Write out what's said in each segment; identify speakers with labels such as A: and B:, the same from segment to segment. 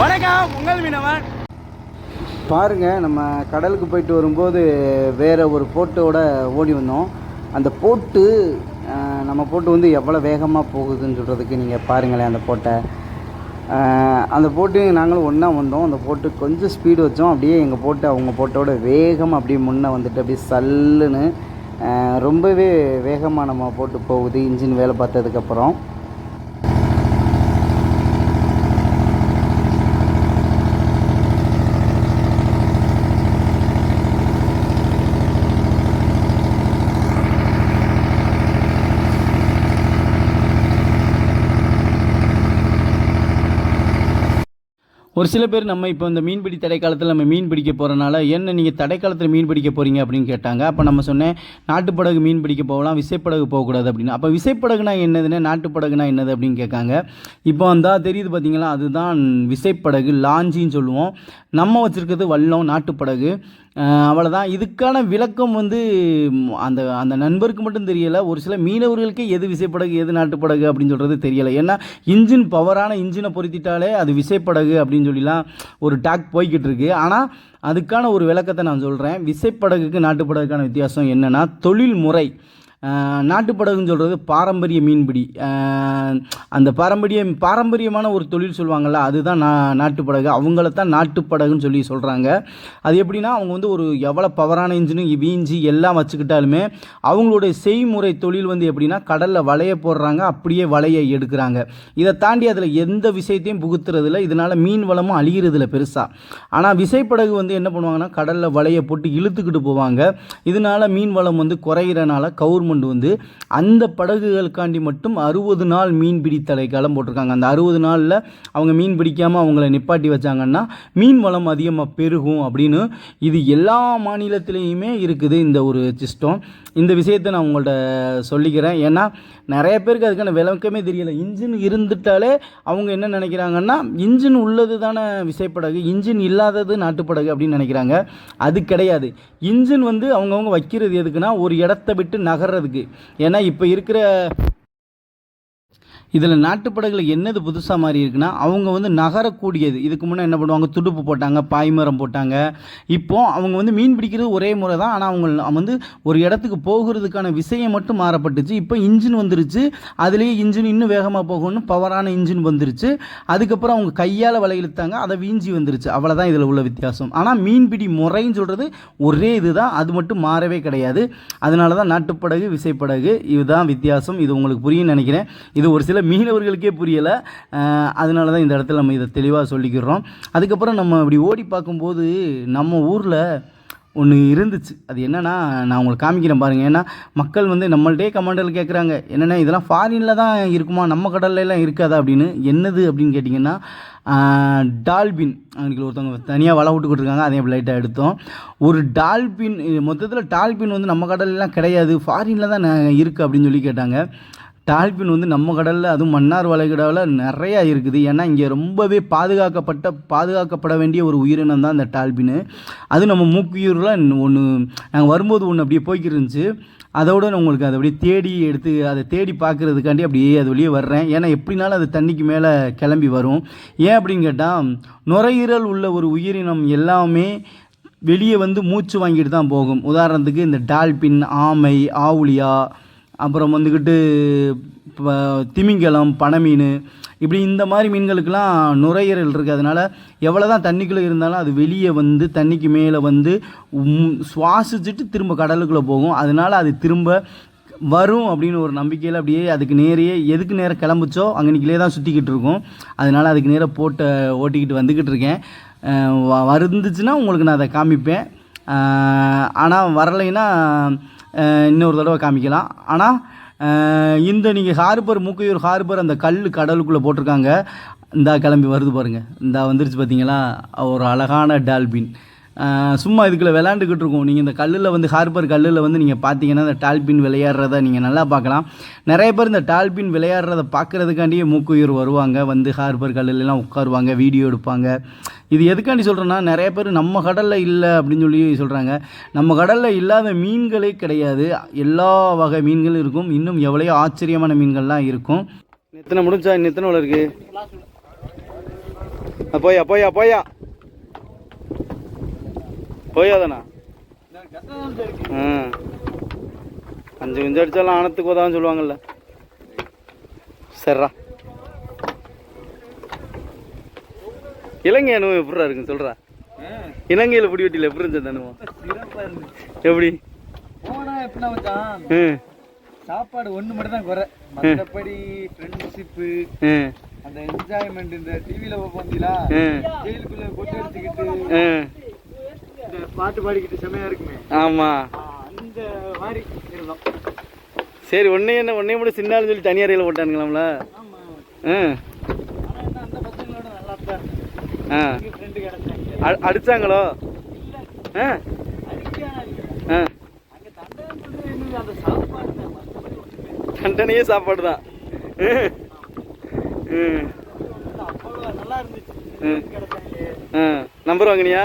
A: வணக்கம் உங்கள் மீனவன்.
B: பாருங்க நம்ம கடலுக்கு போயிட்டு வரும்போது வேற ஒரு போட்டோட ஓடி வந்தோம். அந்த போட்டு நம்ம போட்டு வந்து எவ்வளோ வேகமாக போகுதுன்னு சொல்கிறதுக்கு நீங்கள் பாருங்களேன் அந்த போட்டை. அந்த போட்டு நாங்களும் ஒன்றா வந்தோம். அந்த போட்டு கொஞ்சம் ஸ்பீடு வச்சோம். அப்படியே எங்கள் போட்டு அவங்க போட்டோட வேகம் அப்படியே முன்னே வந்துட்டு அப்படியே சல்லுன்னு ரொம்பவே வேகமாக நம்ம போட்டு போகுது. இன்ஜின் வேலை பார்த்ததுக்கப்புறம்
A: ஒரு சில பேர் நம்ம இப்போ இந்த மீன்பிடி தடைக்காலத்தில் நம்ம மீன் பிடிக்க போகிறனால என்ன நீங்கள் தடைக்காலத்தில் மீன் பிடிக்க போகிறீங்க அப்படின்னு கேட்டாங்க. அப்போ நம்ம சொன்னேன் நாட்டுப்படகு மீன் பிடிக்க போகலாம் விசைப்படகு போகக்கூடாது அப்படின்னு. அப்போ விசைப்படகுனா என்னதுன்னு நாட்டுப்படகுனா என்னது அப்படின்னு கேட்காங்க. இப்போ வந்தால் தெரியுது பார்த்தீங்களா அதுதான் விசைப்படகு லாஞ்சின்னு சொல்லுவோம். நம்ம வச்சுருக்கிறது வல்லம் நாட்டுப்படகு. அவ்வளோதான் இதுக்கான விளக்கம் வந்து அந்த அந்த நண்பருக்கு மட்டும் தெரியலை. ஒரு சில மீனவர்களுக்கே எது விசைப்படகு எது நாட்டுப்படகு அப்படின்னு சொல்கிறது தெரியலை. ஏன்னா இன்ஜின் பவரான இன்ஜினை பொருத்திட்டாலே அது விசைப்படகு அப்படின்னு சொல்லிலாம் ஒரு டாக் போய்கிட்டு இருக்கு. ஆனால் அதுக்கான ஒரு விளக்கத்தை நான் சொல்கிறேன் விசைப்படகுக்கு நாட்டுப்படகுக்கான வித்தியாசம் என்னென்னா தொழில்முறை. நாட்டுப்படகுன்னு சொல்கிறது பாரம்பரிய மீன்பிடி. அந்த பாரம்பரிய பாரம்பரியமான ஒரு தொழில் சொல்லுவாங்கள்ல அதுதான் நா நாட்டுப்படகு. அவங்கள தான் நாட்டுப்படகுன்னு சொல்லி சொல்கிறாங்க அது எப்படின்னா அவங்க வந்து ஒரு எவ்வளோ பவரான இன்ஜினு வீஞ்சி எல்லாம் வச்சுக்கிட்டாலுமே அவங்களுடைய செய்முறை தொழில் வந்து எப்படின்னா கடலில் வலைய போடுறாங்க அப்படியே வலையை எடுக்கிறாங்க. இதை தாண்டி அதில் எந்த விஷயத்தையும் புகுத்துறதில்ல. இதனால் மீன் வளமும் அழிகிறதில்ல பெருசாக ஆனால் விசைப்படகு வந்து என்ன பண்ணுவாங்கன்னா கடலில் வலையை போட்டு இழுத்துக்கிட்டு போவாங்க. இதனால மீன் வளம் வந்து குறையிறனால கவர்மெண்ட் வந்து அந்த படகுகளுக்காண்டி மட்டும் அறுபது நாள் மீன்பிடி தடைக்காலம் போட்டிருக்காங்க. அந்த அறுபது நாளில் அவங்க மீன் பிடிக்காமல் அவங்கள நிப்பாட்டி வச்சாங்கன்னா மீன் வளம் அதிகமாக பெருகும் அப்படின்னு இது எல்லா மாநிலத்திலையுமே இருக்குது இந்த ஒரு சிஸ்டம் இந்த விஷயத்தை நான் உங்கள்கிட்ட சொல்லிக்கிறேன். ஏன்னா நிறைய பேருக்கு அதுக்கான விளக்கமே தெரியலை. இன்ஜின் இருந்துட்டாலே அவங்க என்ன நினைக்கிறாங்கன்னா இன்ஜின் உள்ளது தானே விசைப்படகு இன்ஜின் இல்லாதது நாட்டுப்படகு அப்படின்னு நினைக்கிறாங்க. அது கிடையாது. இன்ஜின் வந்து அவங்கவுங்க வைக்கிறது எதுக்குன்னா ஒரு இடத்த விட்டு நகர்றதுக்கு ஏன்னா இப்போ இருக்கிற இதில் நாட்டுப்படகுல என்னது புதுசாக மாறி இருக்குன்னா அவங்க வந்து நகரக்கூடியது. இதுக்கு முன்னே என்ன பண்ணுவாங்க? துடுப்பு போட்டாங்க பாய்மரம் போட்டாங்க. இப்போது அவங்க வந்து மீன் பிடிக்கிறது ஒரே முறை தான் ஆனால் அவங்க வந்து ஒரு இடத்துக்கு போகிறதுக்கான விஷயம் மட்டும் மாறப்பட்டுச்சு. இப்போ இன்ஜின் வந்துருச்சு. அதுலேயே இன்ஜின் இன்னும் வேகமாக போகணும்னு பவரான இன்ஜின் வந்துருச்சு. அதுக்கப்புறம் அவங்க கையால் வலையிழுத்தாங்க அதை வீஞ்சி வந்துருச்சு. அவ்வளோதான் இதில் உள்ள வித்தியாசம். ஆனால் மீன்பிடி முறைன்னு சொல்கிறது ஒரே இதுதான். அது மட்டும் மாறவே கிடையாது. அதனால தான் நாட்டுப்படகு விசைப்படகு இதுதான் வித்தியாசம். இது உங்களுக்கு புரியும்னு நினைக்கிறேன். இது ஒரு சில மீனவர்களுக்கே புரியலை. அதனால தான் இந்த இடத்துல நம்ம இதை தெளிவாக சொல்லிக்கிறோம். அதுக்கப்புறம் நம்ம இப்படி ஓடி பார்க்கும்போது நம்ம ஊரில் ஒன்று இருந்துச்சு. அது என்னன்னா நான் உங்களுக்கு காமிக்கிறேன் பாருங்கள் ஏன்னா மக்கள் வந்து நம்மள்ட்டே கமெண்டில் கேட்குறாங்க என்னென்னா இதெல்லாம் ஃபாரினில் தான் இருக்குமா? நம்ம கடல்லலாம் இருக்காதா அப்படின்னு. என்னது அப்படின்னு கேட்டிங்கன்னா டால்பின் அவங்களுக்கு ஒருத்தவங்க தனியாக வலை விட்டு கொடுத்துருக்காங்க அதையும் லைட்டாக எடுத்தோம். ஒரு டால்பின் மொத்தத்தில் டால்பின் வந்து நம்ம கடல்லாம் கிடையாது. ஃபாரினில் தான் இருக்குது அப்படின்னு சொல்லி கேட்டாங்க. டால்பின் வந்து நம்ம கடலில் அதுவும் மன்னார் வளைகுடாவில் நிறையா இருக்குது. ஏன்னா இங்கே ரொம்பவே பாதுகாக்கப்பட்ட பாதுகாக்கப்பட வேண்டிய ஒரு உயிரினம் தான் இந்த டால்பின் அது நம்ம மூக்கியூரில் ஒன்று நாங்கள் வரும்போது ஒன்று அப்படியே போய்க்கிட்டு இருந்துச்சு அதோட நான் உங்களுக்கு அதை அப்படியே தேடி எடுத்து அதை தேடி பார்க்குறதுக்காண்டி அப்படியே அது வழியே வர்றேன். ஏன்னா எப்படினாலும் அது தண்ணிக்கு மேலே கிளம்பி வரும். ஏன் அப்படின்னு கேட்டால் நுரையீரல் உள்ள ஒரு உயிரினம் எல்லாமே வெளியே வந்து மூச்சு வாங்கிட்டு தான் போகும். உதாரணத்துக்கு இந்த டால்பின் ஆமை ஆவுளியா அப்புறம் வந்துக்கிட்டு இப்போ திமிங்கலம் பனமீன் இப்படி இந்த மாதிரி மீன்களுக்கெல்லாம் நுரையீரல் இருக்குது அதனால் எவ்வளோ தான் தண்ணிக்குள்ளே இருந்தாலும் அது வெளியே வந்து தண்ணிக்கு மேலே வந்து சுவாசிச்சுட்டு திரும்ப கடலுக்குள்ளே போகும். அதனால் அது திரும்ப வரும் அப்படின்னு ஒரு நம்பிக்கையில் அப்படியே அதுக்கு நேரையே எதுக்கு நேரம் கிளம்புச்சோ அங்கனிக்கிலே தான் சுற்றிக்கிட்டு இருக்கோம். அதனால் அதுக்கு நேராக போட்ட ஓட்டிக்கிட்டு வந்துக்கிட்டு இருக்கேன். வருந்துச்சுன்னா வ- உங்களுக்கு நான் அதை காமிப்பேன். ஆனால் வரலைன்னா இன்னொரு தடவை காமிக்கலாம். ஆனால் இந்த நீங்கள் ஹார்பர் மூக்கையூர் ஹார்பர் அந்த கல் கடலுக்குள்ளே போட்டிருக்காங்க. இந்தா கிளம்பி வருது பாருங்கள் இந்தா வந்துருச்சு பார்த்தீங்களா ஒரு அழகான டால்பின். சும்மா இதுக்குள்ளே விளாண்டுக்கிட்டு இருக்கோம். நீங்கள் இந்த கல்லில் வந்து ஹார்பர் கல்லில் வந்து நீங்கள் பார்த்தீங்கன்னா இந்த டால்பின் விளையாடுறத நீங்கள் நல்லா பார்க்கலாம். நிறைய பேர் இந்த டால்பின் விளையாடுறத பார்க்குறதுக்காண்டியே மூக்குயிர் வருவாங்க. வந்து ஹார்பர் கல்லுலலாம் உட்காருவாங்க வீடியோ எடுப்பாங்க. இது எதுக்காண்டி சொல்கிறேன்னா நிறைய பேர் நம்ம கடலில் இல்லை அப்படின்னு சொல்லி சொல்கிறாங்க நம்ம கடலில் இல்லாத மீன்களே கிடையாது. எல்லா வகை மீன்களும் இருக்கும். இன்னும் எவ்வளையோ ஆச்சரியமான மீன்கள்லாம் இருக்கும். எத்தனை முடிஞ்சா இன்னும் எத்தனை இருக்கு? போயா போயா போயா போயாதானா ஆ. அஞ்சு குஞ்சு அடிச்சாலும் ஆனத்துக்கு உதவான்னு சொல்லுவாங்கல்ல. சரிடா. இலங்கை அனுபவம் எப்படிடா இருக்குன்னு சொல்றா? இலங்கையில் பிடி வெட்டியில் எப்படி இருந்துச்சு அந்த அனுபவம்? எப்படி?
B: போனா எப்படின்னா மச்சான்
A: ம்
B: சாப்பாடு ஒன்று மட்டும் தான் குறை. மற்றபடி ஃப்ரெண்ட்ஷிப்பு அந்த என்ஜாய்மெண்ட் இந்த டிவியில் பார்த்தீங்களா ஜெயிலுக்குள்ள கொட்டு அடிச்சுக்கிட்டு
A: ம்
B: இந்த பாட்டு பாடிக்கிட்டு செமையா இருக்குமே.
A: ஆமாம்
B: ஆ, அந்த மாதிரி
A: சரி ஒன்னே என்ன ஒன்னே மட்டும் சின்னாலும் சொல்லி தனியார் ரயில போட்டானுங்களாம்ல?
B: ஆமா
A: ம்
B: ஆனா என்ன அந்த பசங்களோட நல்லா தான்
A: ஆ
B: ஃப்ரெண்டு கிடைச்சாங்க
A: அ- அடிச்சாங்களோ ஆ
B: அடிக்கான
A: ஆ
B: அங்க தண்டனை என்னது அந்த சாப்பாடு தான் மத்தபடி ஒண்ணுமே
A: தண்டனையே சாப்பாடு தான். ஆ. நம்பர் வாங்கினியா?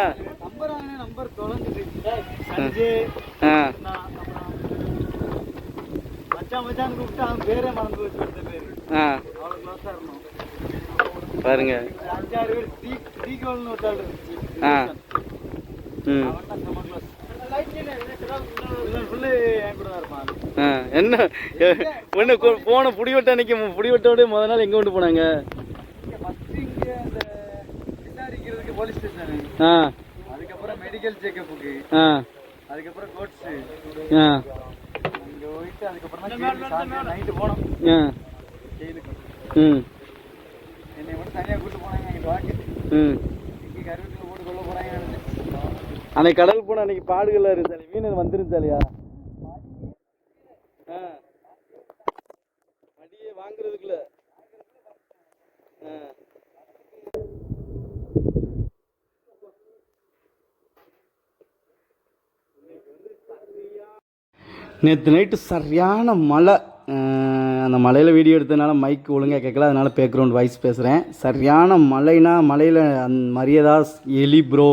A: ஆ. ஆ. பாருங்க.
B: ஒரு
A: ஆ. ம்.
B: ஃபுல்லு தான் இருப்பான்
A: ஆ என்ன ஒன்று போன புடிவட்ட அன்னைக்கு புடிவட்டோட முத நாள் எங்கே கொண்டு போனாங்க?
B: ஃபஸ்ட்டு இங்கே அந்த போலீஸ் ஸ்டேஷனு
A: ஆ.
B: அதுக்கப்புறம் மெடிக்கல் செக்கப்புக்கு
A: ஆ.
B: அதுக்கப்புறம் கோட்ஸ்
A: ஆ.
B: அங்கே போயிட்டு அதுக்கப்புறம் நைட்டு போனோம்
A: ஆ.
B: ஜெயிலுக்கு
A: ம்.
B: என்னை மட்டும் தனியாக கூட்டு போனாங்க எங்கள் வாக்கு
A: ம். அன்னைக்கு கடல் போன அன்னைக்கு பாடுகள் இருந்தாலே மீன் வந்துருந்தாலையா? ஆ. அடியே வாங்குறதுக்குள்ள. ஆ. நேற்று நைட்டு சரியான மழை. அந்த மலையில் வீடியோ எடுத்ததுனால மைக் ஒழுங்காக கேட்கல அதனால பேக்ரவுண்ட் வாய்ஸ் பேசுகிறேன் சரியான மழைனா மலையில் அந் மரியதாஸ் எலி ப்ரோ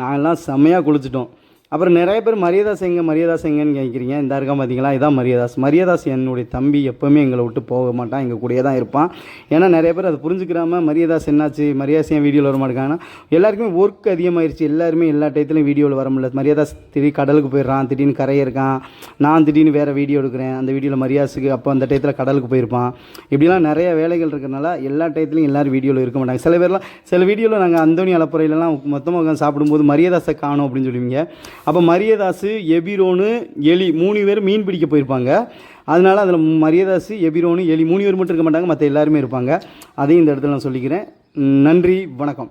A: நாங்கள்லாம் செம்மையாக குளிச்சிட்டோம். அப்புறம் நிறைய பேர் மரியதாஸ் எங்க மரியதாஸ் எங்கன்னு கேட்குறீங்க இந்த இருக்கா பார்த்தீங்களா இதான் மரியதாஸ் மரியதாஸ் என்னுடைய தம்பி எப்போவுமே எங்களை விட்டு போக மாட்டான். எங்கள் கூடயே தான் இருப்பான். ஏன்னா நிறைய பேர் அதை புரிஞ்சுக்கிறாம மரியதாஸ் என்னாச்சு? மரியாதை ஏன் வீடியோவில் வர மாட்டேங்காங்கன்னா எல்லாருக்குமே ஒர்க் அதிகமாகிருச்சு எல்லாருமே எல்லா டயத்துலையும் வீடியோவில் வர முடியல. மரியாதாஸ் திடீர் கடலுக்கு போயிடுறான் திடீர்னு கரையை இருக்கான் நான் திடீர்னு வேறு வீடியோ எடுக்கிறேன். அந்த வீடியோவில் மரியாசுக்கு அப்போ அந்த டயத்தில் கடலுக்கு போயிருப்பான். இப்படிலாம் நிறைய வேலைகள் இருக்கிறனால எல்லா டயத்துலையும் எல்லோரும் வீடியோவில் இருக்க மாட்டாங்க. சில பேர்லாம் சில வீடியோவில் நாங்கள் அந்தோணி அலப்புறையிலலாம் மொத்தமாக உட்காந்து சாப்பிடும்போது மரியாதாசை காணும் அப்படின்னு சொல்லுவீங்க. அப்போ மரியதாசு எபிரோனு எலி மூணு பேர் மீன் பிடிக்க போயிருப்பாங்க. அதனால் அதில் மரியதாசு எபிரோனு எலி மூணு பேர் மட்டும் இருக்க மாட்டாங்க. மற்ற எல்லாருமே இருப்பாங்க. அதையும் இந்த இடத்துல நான் சொல்லிக்கிறேன். நன்றி வணக்கம்.